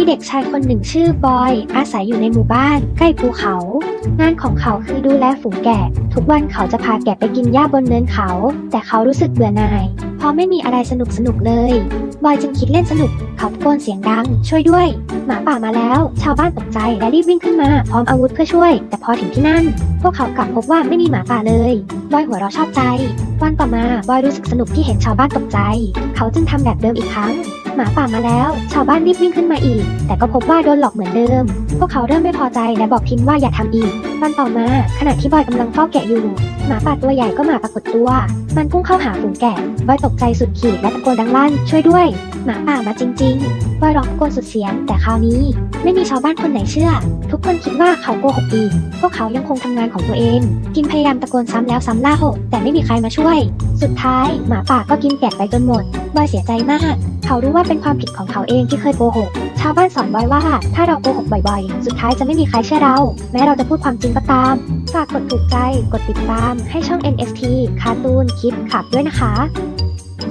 มีเด็กชายคนหนึ่งชื่อบอย อาศัยอยู่ในหมู่บ้าน ใกล้ภูเขา งานของเขาคือดูแลฝูงแกะ ทุกวันเขาจะพาแกะไปกินหญ้าบนเนินเขา แต่เขารู้สึกเบื่อหน่าย เพราะไม่มีอะไรสนุกสนุกเลย บอยจึงคิดเล่นสนุก เขาตะโกนเสียงดัง ช่วยด้วย หมาป่ามาแล้ว ชาวบ้านตกใจและรีบวิ่งขึ้นมา พร้อมอาวุธเพื่อช่วย แต่พอถึงที่นั่น พวกเขากลับพบว่าไม่มีหมาป่าเลย บอยหัวเราะชอบใจ วันต่อมาบอยรู้สึกสนุกที่เห็นชาวบ้านตกใจ เขาจึงทำแบบเดิมอีกครั้ง หมาป่ามาแล้ว ชาวบ้านรีบวิ่งขึ้นมาอีก แต่ก็พบว่าโดนหลอกเหมือนเดิม พวกเขาเริ่มไม่พอใจและบอกทินว่าอย่าทำอีกวันต่อมาขณะที่บอยกำลังเฝ้าแกะอยู่ หมาป่าตัวใหญ่ก็มาปรากฏตัว มันพุ่งเข้าหาฝูงแกะบอยตกใจสุดขีดและตะโกนดังลั่นช่วยด้วย หมาป่ามาจริงๆบอยร้องตะโกนสุดเสียง แต่คราวนี้ไม่มีชาวบ้านคนไหนเชื่อ ทุกคนคิดว่าเขาโกหกอีกพวกเขายังคงทำงานของตัวเองกินพยายามตะโกนซ้ำแล้วซ้ำเล่าแต่ไม่มีใครมาช่วย สุดท้ายหมาป่าก็กินแกะไปจนหมดบอยเสียใจมาก เขารู้ว่าเป็นความผิดของเขาเองที่เคยโกหก ชาวบ้านสอนไว้ว่า ถ้าเราโกหกบ่อยๆ สุดท้ายจะไม่มีใครเชื่อเรา แม้เราจะพูดความจริงก็ตาม ฝากกดถูกใจ กดติดตาม ให้ช่อง NST คาร์ตูน คิดขับด้วยนะคะ